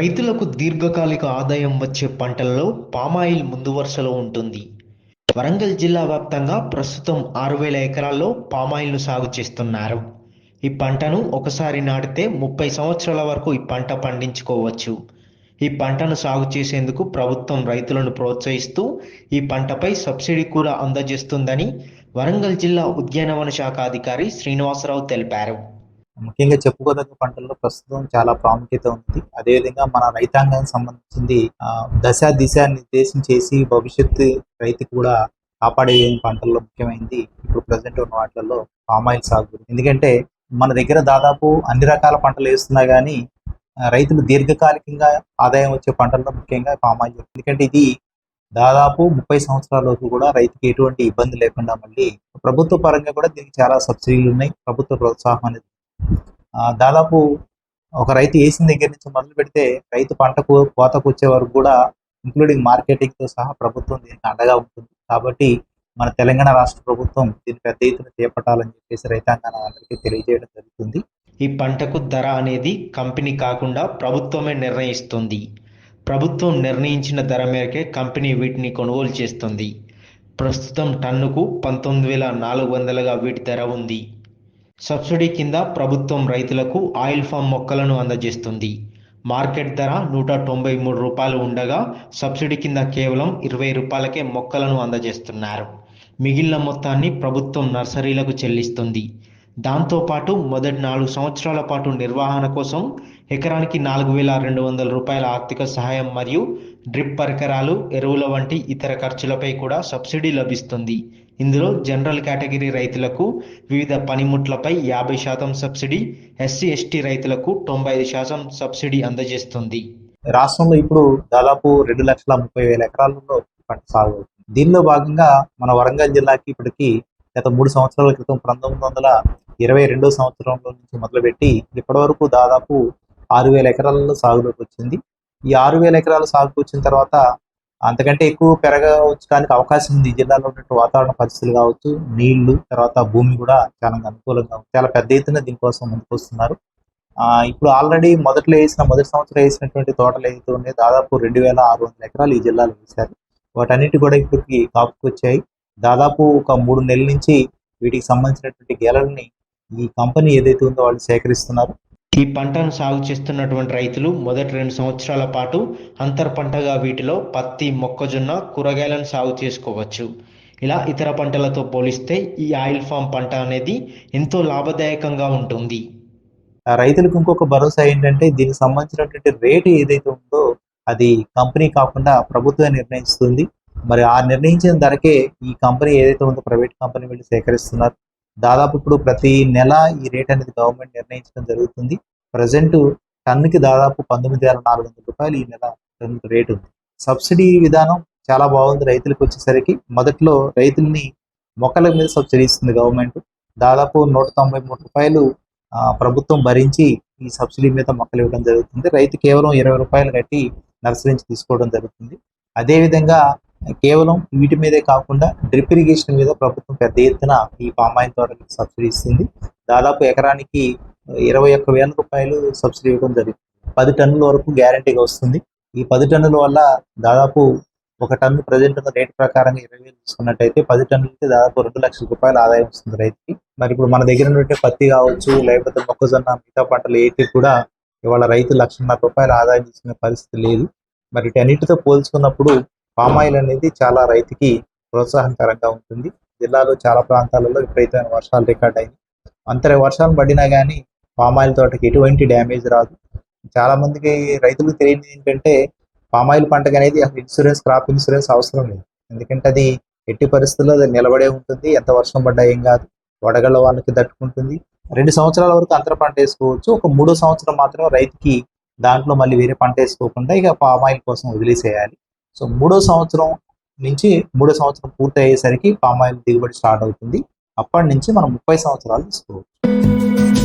రైతులకు దీర్ఘకాలిక ఆదాయం వచ్చే పంటల్లో పామాయిల్ ముందు వరుసలో ఉంటుంది. వరంగల్ జిల్లా వ్యాప్తంగా ప్రస్తుతం ఆరు వేల ఎకరాల్లో పామాయిల్ను సాగు చేస్తున్నారు. ఈ పంటను ఒకసారి నాటితే ముప్పై సంవత్సరాల వరకు ఈ పంట పండించుకోవచ్చు. ఈ పంటను సాగు చేసేందుకు ప్రభుత్వం రైతులను ప్రోత్సహిస్తూ ఈ పంటపై సబ్సిడీ కూడా అందజేస్తుందని వరంగల్ జిల్లా ఉద్యానవన శాఖ అధికారి శ్రీనివాసరావు తెలిపారు. ముఖ్యంగా చెప్పుకోదగ్గ పంటల్లో ప్రస్తుతం చాలా ప్రాముఖ్యత ఉంది. అదేవిధంగా మన రైతాంగానికి సంబంధించింది దశ దిశ నిర్దేశం చేసి భవిష్యత్తు రైతు కూడా కాపాడే పంటల్లో ముఖ్యమైనది ఇప్పుడు ప్రజెంట్ ఉన్న వాటిల్లో పామాయిల్ సాగు. ఎందుకంటే మన దగ్గర దాదాపు అన్ని రకాల పంటలు వేస్తున్నా కానీ రైతులు దీర్ఘకాలికంగా ఆదాయం వచ్చే పంటల్లో ముఖ్యంగా పామాయిల్ ఎందుకంటే ఇది దాదాపు ముప్పై సంవత్సరాలకు కూడా రైతుకి ఎటువంటి ఇబ్బంది లేకుండా మళ్ళీ ప్రభుత్వ పరంగా కూడా దీనికి చాలా సబ్సిడీలు ఉన్నాయి. ప్రభుత్వ ప్రోత్సాహం అనేది దాదాపు ఒక రైతు వేసిన దగ్గర నుంచి మొదలు పెడితే రైతు పంటకు కోతకు వచ్చే వరకు కూడా ఇంక్లూడింగ్ మార్కెటింగ్తో సహా ప్రభుత్వం దీనికి అండగా ఉంటుంది. కాబట్టి మన తెలంగాణ రాష్ట్ర ప్రభుత్వం దీన్ని పెద్ద ఎత్తున చేపట్టాలని చెప్పేసి రైతాంగాన్ని అందరికీ తెలియజేయడం జరుగుతుంది. ఈ పంటకు ధర అనేది కంపెనీ కాకుండా ప్రభుత్వమే నిర్ణయిస్తుంది. ప్రభుత్వం నిర్ణయించిన ధర మేరకే కంపెనీ వీటిని కొనుగోలు చేస్తుంది. ప్రస్తుతం టన్నుకు పంతొమ్మిది వేల నాలుగు వందలుగా వీటి ధర ఉంది. సబ్సిడీ కింద ప్రభుత్వం రైతులకు ఆయిల్ ఫామ్ మొక్కలను అందజేస్తుంది. మార్కెట్ ధర నూట తొంభై మూడు రూపాయలు ఉండగా సబ్సిడీ కింద కేవలం ఇరవై రూపాయలకే మొక్కలను అందజేస్తున్నారు. మిగిలిన మొత్తాన్ని ప్రభుత్వం నర్సరీలకు చెల్లిస్తుంది. దాంతోపాటు మొదటి నాలుగు సంవత్సరాల పాటు నిర్వహణ కోసం ఎకరానికి నాలుగు వేల రెండు వందల రూపాయల ఆర్థిక సహాయం మరియు డ్రిప్ పరికరాలు ఎరువుల వంటి ఇతర ఖర్చులపై కూడా సబ్సిడీ లభిస్తుంది. ఇందులో జనరల్ కేటగిరీ రైతులకు వివిధ పనిముట్లపై యాభై శాతం సబ్సిడీ ఎస్సీ ఎస్టీ రైతులకు తొంభై ఐదు శాతం సబ్సిడీ అందజేస్తుంది. రాష్ట్రంలో ఇప్పుడు దాదాపు రెండు లక్షల ముప్పై వేల ఎకరాలలో పంట సాగు అవుతుంది. దీనిలో భాగంగా మన వరంగల్ జిల్లాకి ఇప్పటికి గత మూడు సంవత్సరాల క్రితం పంతొమ్మిది వందల ఇరవై రెండో సంవత్సరంలో నుంచి మొదలుపెట్టి ఇప్పటి వరకు దాదాపు ఆరు వేల ఎకరాలలో సాగులోకి వచ్చింది. ఈ ఆరు వేల ఎకరాలు సాగుకు వచ్చిన తర్వాత అంతకంటే ఎక్కువ పెరగవచ్చుకోవడానికి అవకాశం ఉంది. ఈ జిల్లాలో ఉన్నట్టు వాతావరణ పరిస్థితులు కావచ్చు నీళ్ళు తర్వాత భూమి కూడా చాలా అనుకూలంగా చాలా పెద్ద ఎత్తున దీనికోసం ముందుకు వస్తున్నారు. ఆ, ఇప్పుడు ఆల్రెడీ మొదట్లో వేసిన మొదటి సంవత్సరం వేసినటువంటి తోటలు ఏదైతే ఉన్నాయి దాదాపు రెండు వేల ఆరు వందల ఎకరాలు ఈ జిల్లాలో వేశారు. వాటన్నిటి కూడా ఇప్పటికి కాపుకొచ్చాయి దాదాపు ఒక మూడు నెలల నుంచి వీటికి సంబంధించినటువంటి గేలల్ని ఈ కంపెనీ ఏదైతే ఉందో వాళ్ళు సేకరిస్తున్నారు. ఈ పంటను సాగు చేస్తున్నటువంటి రైతులు మొదటి రెండు సంవత్సరాల పాటు అంతర్ పంటగా వీటిలో పత్తి మొక్కజొన్న కూరగాయలను సాగు చేసుకోవచ్చు. ఇలా ఇతర పంటలతో పోలిస్తే ఈ ఆయిల్ ఫామ్ పంట అనేది ఎంతో లాభదాయకంగా ఉంటుంది. ఆ రైతులకు ఇంకొక భరోసా ఏంటంటే దీనికి సంబంధించినటువంటి రేటు ఏదైతే ఉందో అది కంపెనీ కాకుండా ప్రభుత్వం నిర్ణయిస్తుంది. మరి ఆ నిర్ణయించిన ధరకే ఈ కంపెనీ ఏదైతే ఉందో ప్రైవేట్ కంపెనీ వీళ్ళు సేకరిస్తున్నారు. దాదాపు ఇప్పుడు ప్రతి నెల ఈ రేట్ అనేది గవర్నమెంట్ నిర్ణయించడం జరుగుతుంది. ప్రజెంట్ టన్నుకి దాదాపు పంతొమ్మిది వేల నాలుగు వందల రూపాయలు ఈ నెల టన్ రేటు ఉంది. సబ్సిడీ విధానం చాలా బాగుంది రైతులకు వచ్చేసరికి. మొదట్లో రైతుల్ని మొక్కల మీద సబ్సిడీ ఇస్తుంది గవర్నమెంట్. దాదాపు నూట తొంభై మూడు రూపాయలు ఆ, ప్రభుత్వం భరించి ఈ సబ్సిడీ మీద మొక్కలు ఇవ్వడం జరుగుతుంది. రైతు కేవలం ఇరవై రూపాయలు కట్టి నర్సరీ నుంచి తీసుకోవడం జరుగుతుంది. అదేవిధంగా కేవలం వీటి మీదే కాకుండా డ్రిప్ ఇరిగేషన్ మీద ప్రభుత్వం పెద్ద ఎత్తున ఈ పామాయిల్ తోటలకు సబ్సిడీ ఇస్తుంది. దాదాపు ఎకరానికి ఇరవై ఒక్క వేల రూపాయలు సబ్సిడీ ఇవ్వడం జరుగుతుంది పది టన్నుల వరకు గ్యారంటీగా వస్తుంది. ఈ పది టన్నుల వల్ల దాదాపు ఒక టన్ను ప్రజెంట్ ఉన్న రేట్ ప్రకారంగా ఇరవై వేలు తీసుకున్నట్టయితే పది టన్నులకి దాదాపు రెండు లక్షల రూపాయల ఆదాయం వస్తుంది రైతుకి. మరి ఇప్పుడు మన దగ్గర నుండి పత్తి కావచ్చు లేకపోతే మొక్కజొన్న మిగతా పంటలు ఏంటి కూడా ఇవాళ రైతు లక్షన్నర రూపాయల ఆదాయం తీసుకునే పరిస్థితి లేదు. మరి వీటన్నిటితో పోల్చుకున్నప్పుడు పామాయిల్ అనేది చాలా రైతుకి ప్రోత్సాహకరంగా ఉంటుంది. జిల్లాలో చాలా ప్రాంతాలలో విపరీతమైన వర్షాలు రికార్డ్ అయింది అంతర వర్షాలు పడినా కానీ పామాయిల్ తోటకి ఎటువంటి డ్యామేజ్ రాదు. చాలా మందికి రైతులకు తెలియదు ఏంటంటే పామాయిల్ పంటకు అనేది అసలు ఇన్సూరెన్స్ క్రాప్ ఇన్సూరెన్స్ అవసరం లేదు. ఎందుకంటే అది ఎట్టి పరిస్థితుల్లో అది నిలబడే ఉంటుంది. ఎంత వర్షం పడ్డా ఏం కాదు. వడగళ్ళ వాళ్ళకి తట్టుకుంటుంది. రెండు సంవత్సరాల వరకు అంతర పంట వేసుకోవచ్చు. ఒక మూడో సంవత్సరం మాత్రం రైతుకి దాంట్లో మళ్ళీ వేరే పంట వేసుకోకుండా ఇక పామాయిల్ కోసం వదిలేసేయాలి. సో మూడో సంవత్సరం నుంచి మూడో సంవత్సరం పూర్తి అయ్యేసరికి పామాయిల్ దిగుబడి స్టార్ట్ అవుతుంది. అప్పటి నుంచి మనం ముప్పై సంవత్సరాలు తీసుకోవచ్చు.